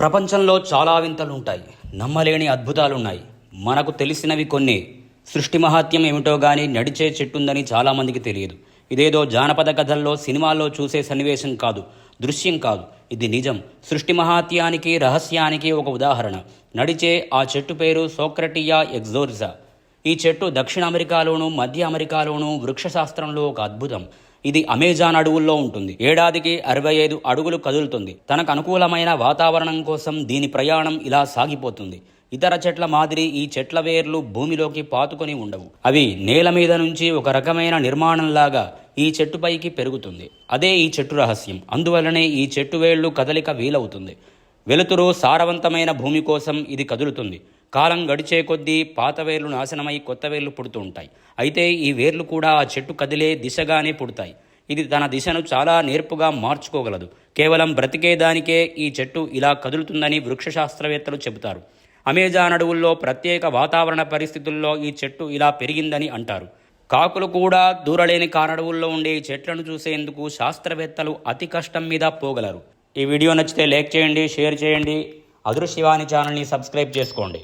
ప్రపంచంలో చాలా వింతలు ఉంటాయి నమ్మలేని అద్భుతాలున్నాయి. మనకు తెలిసినవి కొన్ని. సృష్టి మహాత్యం ఏమిటో కానీ నడిచే చెట్టుందని చాలామందికి తెలియదు. ఇదేదో జానపద కథల్లో సినిమాల్లో చూసే సన్నివేశం కాదు. దృశ్యం కాదు. ఇది నిజం. సృష్టి మహాత్యానికి రహస్యానికి ఒక ఉదాహరణ. నడిచే ఆ చెట్టు పేరు సోక్రటియా ఎగ్జోర్జా ఈ చెట్టు దక్షిణ అమెరికాలోను మధ్య అమెరికాలోను వృక్షశాస్త్రంలో ఒక అద్భుతం. ఇది అమెజాన్ అడవుల్లో ఉంటుంది. ఏడాదికి అరవై ఐదు అడుగులు కదులుతుంది. తనకు అనుకూలమైన వాతావరణం కోసం దీని ప్రయాణం ఇలా సాగిపోతుంది. ఇతర చెట్ల మాదిరి ఈ చెట్ల వేర్లు భూమిలోకి పాతుకొని ఉండవు. అవి నేల మీద నుంచి ఒక రకమైన నిర్మాణంలాగా ఈ చెట్టుపైకి పెరుగుతుంది. అదే ఈ చెట్టు రహస్యం. అందువలనే ఈ చెట్టు వేళ్ళు కదలిక వీలవుతుంది. వెలుతురు సారవంతమైన భూమి కోసం ఇది కదులుతుంది. కాలం గడిచే కొద్దీ పాత వేర్లు నాశనమై కొత్త వేర్లు పుడుతూ ఉంటాయి. అయితే ఈ వేర్లు కూడా ఆ చెట్టు కదిలే దిశగానే పుడతాయి. ఇది తన దిశను చాలా నేర్పుగా మార్చుకోగలదు. కేవలం బ్రతికేదానికే ఈ చెట్టు ఇలా కదులుతుందని వృక్ష శాస్త్రవేత్తలు చెబుతారు. అమెజాన్ అడవుల్లో ప్రత్యేక వాతావరణ పరిస్థితుల్లో ఈ చెట్టు ఇలా పెరిగిందని అంటారు. కాకులు కూడా దూరలేని కారడవుల్లో ఉండే ఈ చెట్లను చూసేందుకు శాస్త్రవేత్తలు అతి కష్టం మీద పోగలరు. ఈ వీడియో నచ్చితే లైక్ చేయండి షేర్ చేయండి. అదృశ్యవాణి ఛానల్ని సబ్స్క్రైబ్ చేసుకోండి.